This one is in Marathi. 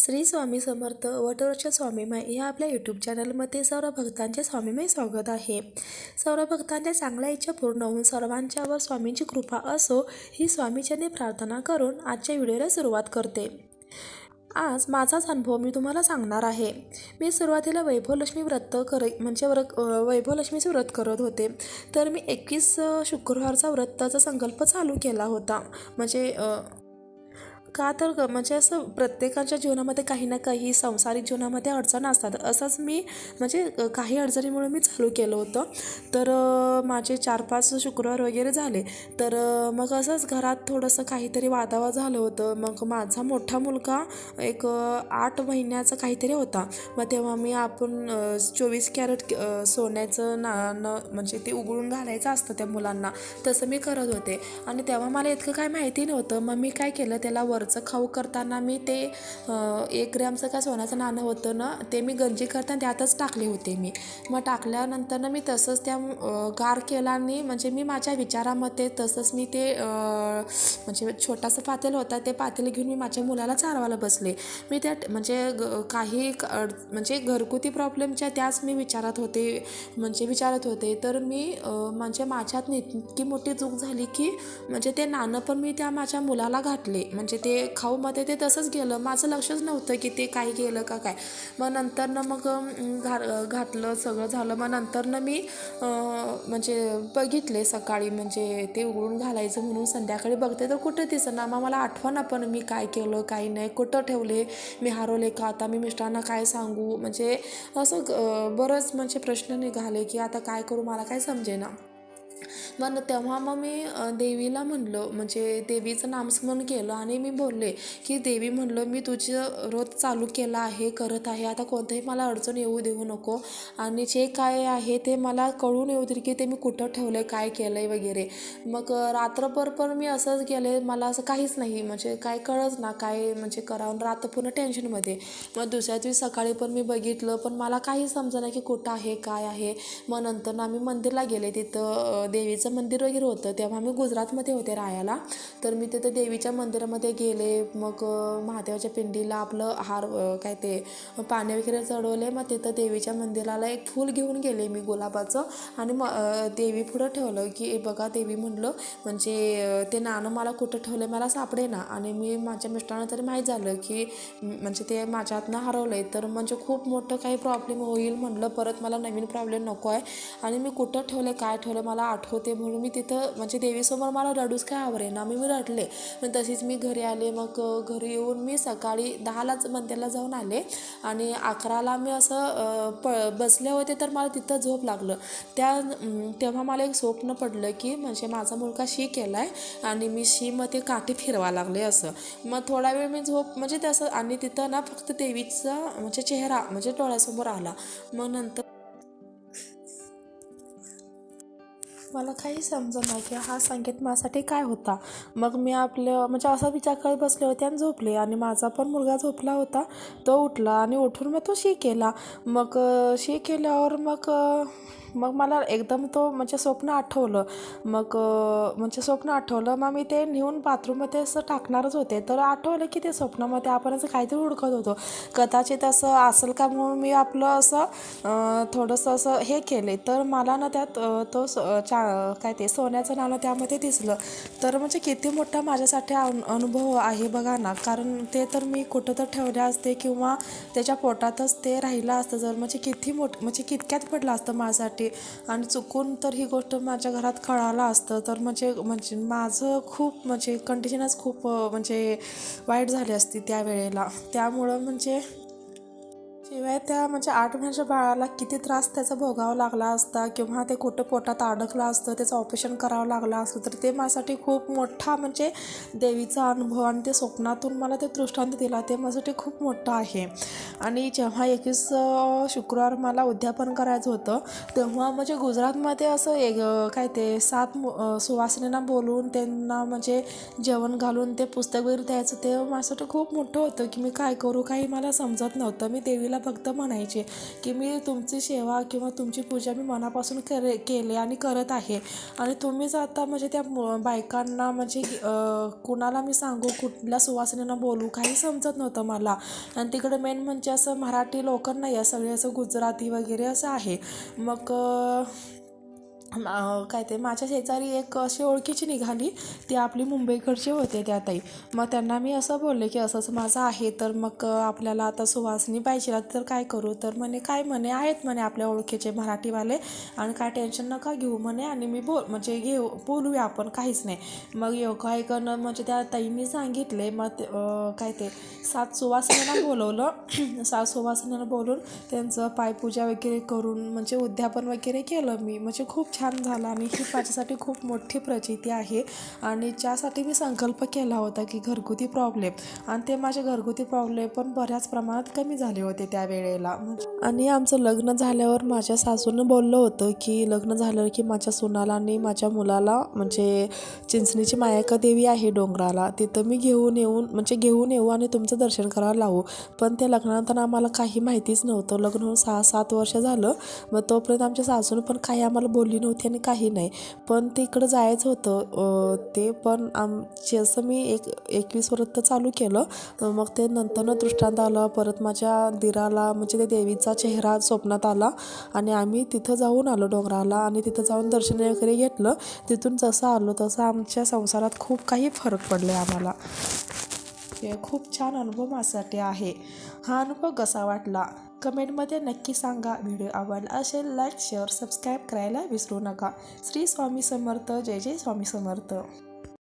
श्री स्वामी समर्थ वटवृक्ष स्वामीमय या आपल्या यूट्यूब चॅनलमध्ये सर्व भक्तांचे स्वामीमय स्वागत आहे. सर्व भक्तांच्या चांगल्या इच्छा पूर्ण होऊन सर्वांच्यावर स्वामींची कृपा असो ही स्वामीचरणी प्रार्थना करून आजच्या व्हिडिओला सुरुवात करते. आज माझाच अनुभव मी तुम्हाला सांगणार आहे. मी सुरुवातीला वैभवलक्ष्मी व्रत कर म्हणजे व्रत वैभवलक्ष्मीचे व्रत करत होते. तर मी एकवीस शुक्रवारचा व्रताचा संकल्प चालू केला होता. म्हणजे का तर ग- म्हणजे असं प्रत्येकाच्या जीवनामध्ये काही ना काही संसारिक जीवनामध्ये अडचण असतात. असंच मी म्हणजे काही अडचणीमुळे मी चालू केलं होतं. तर माझे चार पाच शुक्रवार वगैरे झाले. तर मग असंच घरात थोडंसं काहीतरी वादावा झालं होतं. मग माझा मोठा मुलगा एक आठ महिन्याचा काहीतरी होता. मग तेव्हा मी आपण चोवीस कॅरेट सोन्याचं ना न म्हणजे ते उघडून घालायचं असतं त्या मुलांना. तसं मी करत होते. आणि तेव्हा मला इतकं काय माहिती नव्हतं. मग मी काय केलं? त्याला वर वरचं खाऊ करताना मी ते एक ग्रॅमचं काय सोन्याचं नाणं होतं ना ते मी गंजी करताना त्यातच टाकले होते मी. मग टाकल्यानंतर ना मी तसंच त्या गार केला आणि म्हणजे मी माझ्या विचारामध्ये तसंच मी ते म्हणजे छोटासा पातेल होता ते पातेल घेऊन मी माझ्या मुलाला चारवायला बसले. मी त्या म्हणजे ग- काही अड- म्हणजे घरगुती प्रॉब्लेमच्या त्याच मी विचारात होते म्हणजे विचारत होते. तर मी म्हणजे माझ्यात इतकी मोठी चूक झाली की म्हणजे ते नाणं पण मी त्या माझ्या मुलाला घातले. म्हणजे ते ते खाऊमध्ये ते तसंच गेलं. माझं लक्षच नव्हतं की ते काय गेलं का काय. मग नंतर ना मग घा घातलं सगळं झालं. मग नंतर ना मी म्हणजे बघितले सकाळी म्हणजे ते उघडून घालायचं म्हणून संध्याकाळी बघते. तर कुठं दिसना. मग मला आठवण पण मी काय केलं काय नाही. कुठं ठेवले मी हरवले का? आता मी मिस्टरांना काय सांगू? म्हणजे असं बरंच म्हणजे प्रश्न निघाले की आता काय करू? मला काय समजेना. मग तेव्हा मग मी देवीला म्हणलं म्हणजे देवीचं नामस्मरण केलं आणि मी बोलले की देवी म्हणलं मी तुझं रोज चालू केलं आहे करत आहे आता कोणतंही मला अडचण येऊ देऊ नको. आणि जे काय आहे ते मला कळून येऊ दे की ते मी कुठं ठेवलं आहे काय केलं आहे वगैरे. मग रात्रभर पण मी असंच गेले मला असं काहीच नाही म्हणजे काय कळच ना काय म्हणजे करावं. रात्र पूर्ण टेन्शनमध्ये. मग दुसऱ्या दिवशी सकाळी पण मी बघितलं पण मला काही समजा की कुठं आहे काय आहे. मग नंतर ना आम्ही मंदिरला गेले तिथं देवीचं देवीचं मंदिर वगैरे होतं तेव्हा मी गुजरातमध्ये होते राहायला. तर मी तिथं देवीच्या मंदिरामध्ये गेले मग महादेवाच्या पिंडीला आपलं हार काय ते पाणी वगैरे चढवले. मग तिथं देवीच्या मंदिराला एक फूल घेऊन गेले मी गुलाबाचं. आणि मग देवी पुढं ठेवलं की "ए बघा देवी म्हणलं म्हणजे ते नाणं मला कुठं ठेवलं मला सापडे ना. आणि मी माझ्या मिस्टरांना तरी माहीत झालं की म्हणजे ते माझ्या हातनं हरवलं आहे तर म्हणजे खूप मोठं काही प्रॉब्लेम होईल म्हणलं परत मला नवीन प्रॉब्लेम नको आहे आणि मी कुठं ठेवलं काय ठेवलं मला आठवते म्हणून मी तिथं म्हणजे देवीसमोर मला रडूच काय आवरेना मी मी रडले. पण तशीच मी घरी आले मग घरी येऊन मी सकाळी दहालाच मंदिरला जाऊन आले. आणि अकराला मी असं प बसले होते तर मला तिथं झोप लागलं. त्या तेव्हा मला एक स्वप्न पडलं की म्हणजे माझा मुलगा शी केला आहे आणि मी शीमध्ये काठी फिरवा लागले असं. मग थोडा वेळ मी झोप म्हणजे तसं आणि तिथं ना फक्त देवीचा म्हणजे चेहरा म्हणजे डोळ्यासमोर आला. मग नंतर मला काही समजत नाही की हा संकेत माझ्यासाठी काय होता. मग मी आपलं म्हणजे असा विचार करत बसले होते आणि झोपले. आणि माझा पण मुलगा झोपला होता. तो उठला आणि उठून मग तो शी केला. मग शी केल्यावर मग मग मला एकदम तो म्हणजे स्वप्न आठवलं. मग म्हणजे स्वप्न आठवलं. मग मी ते नेऊन बाथरूममध्ये असं टाकणारच होते. तर आठवलं की ते स्वप्नामध्ये आपण असं काहीतरी हुडकत होतो. कदाचित असं असेल का म्हणून मी आपलं असं थोडंसं असं हे केले. तर मला ना त्यात तो स- चा काय ते सोन्याचं नाणं त्यामध्ये दिसलं. तर म्हणजे किती मोठा माझ्यासाठी अनु अनुभव आहे बघा ना. कारण ते तर मी कुठं तर ठेवले असते किंवा त्याच्या पोटातच ते राहिलं असतं. जर म्हणजे किती मोठ म्हणजे कितक्यात पडलं असतं माझ्यासाठी. आणि चुकून तर ही गोष्ट माझ्या घरात कळालं असतं. तर म्हणजे म्हणजे माझं खूप म्हणजे कंडिशनच खूप म्हणजे वाईट झाली असती त्या वेळेला त्यामुळं म्हणजे शिवाय त्या म्हणजे आठ महिन्याच्या बाळाला किती त्रास त्याचा भोगावा लागला असता किंवा ते कुठं पोटात अडकलं असतं त्याचं ऑपरेशन करावं लागलं असतं तर ते माझ्यासाठी खूप मोठा म्हणजे देवीचा अनुभव आणि ते स्वप्नातून मला ते दृष्टांत दिला ते माझ्यासाठी खूप मोठं आहे. आणि जेव्हा एकवीस शुक्रवार मला उद्यापन करायचं होतं तेव्हा म्हणजे गुजरातमध्ये असं एक काय ते सात सुवासनेना बोलून सुवासिनींना त्यांना म्हणजे जेवण घालून ते पुस्तक वगैरे द्यायचं ते माझ्यासाठी खूप मोठं होतं की मी काय करू काही मला समजत नव्हतं. मी देवीला फक्त म्हणायचे की मी तुमची सेवा किंवा तुमची पूजा मी मनापासून करे केले आणि करत आहे. आणि तुम्हीच आता म्हणजे त्या मु- बायकांना म्हणजे कुणाला मी सांगू कुठल्या सुवासिनींना बोलू काही समजत नव्हतं मला. आणि तिकडे मेन म्हणजे असं मराठी लोकांना नाही आहे सगळे असं गुजराती वगैरे असं आहे. मग काय ते माझ्या शेजारी एक अशी ओळखीची निघाली. ती आपली मुंबईकडची होते त्या ताई. मग त्यांना मी असं बोलले की असं असं माझं आहे तर मग आपल्याला आता सुवासनी पाहिजे तर काय करू? तर म्हणे काय म्हणे आहेत म्हणे आपल्या ओळखीचे मराठीवाले. आणि काय टेन्शन नका घेऊ म्हणे आणि मी बोल म्हणजे घेऊ बोलूया आपण काहीच नाही. मग योगा ऐकणं म्हणजे त्या ताईंनी सांगितले मग ते, काय ते सात सुवासिनींना बोलवलं. सात सुवासिनींना बोलून त्यांचं पायपूजा वगैरे करून म्हणजे उद्यापन वगैरे केलं मी. म्हणजे खूप छान झालं आणि ही माझ्यासाठी खूप मोठी प्रचिती आहे. आणि ज्यासाठी मी संकल्प केला होता की घरगुती प्रॉब्लेम आणि ते माझे घरगुती प्रॉब्लेम पण बऱ्याच प्रमाणात कमी झाले होते त्या वेळेला. आणि आमचं लग्न झाल्यावर माझ्या सासूनं बोललं होतं की लग्न झाल्यावर की माझ्या सुनाला आणि माझ्या मुलाला म्हणजे चिंचणीची मायाका देवी आहे डोंगराला तिथं मी घेऊन येऊन म्हणजे घेऊन येऊ आणि तुमचं दर्शन करायला लावू. पण ते लग्नानंतर आम्हाला काही माहितीच नव्हतं. लग्न होऊन सहा सात वर्ष झालं. मग तोपर्यंत आमच्या सासून पण काही आम्हाला बोलली नव्हती. आणि काही नाही. पण तिकडं जायचं होतं. ते पण आम जसं मी एक एकवीस वर्ष चालू केलं. मग ते नंतरनं दृष्टांत आलं. परत माझ्या दिराला म्हणजे ते देवीचा चेहरा स्वप्नात आला. आणि आम्ही तिथं जाऊन आलो डोंगराला आणि तिथं जाऊन दर्शन वगैरे घेतलं. तिथून जसं आलो तसं आमच्या संसारात खूप काही फरक पडले आम्हाला. खूप छान अनुभव माझ्यासाठी आहे. हा अनुभव कसा वाटला? कमेंटमध्ये नक्की सांगा. व्हिडिओ आवडला असेल लाईक शेअर सबस्क्राईब करायला विसरू नका. श्री स्वामी समर्थ. जय जय स्वामी समर्थ.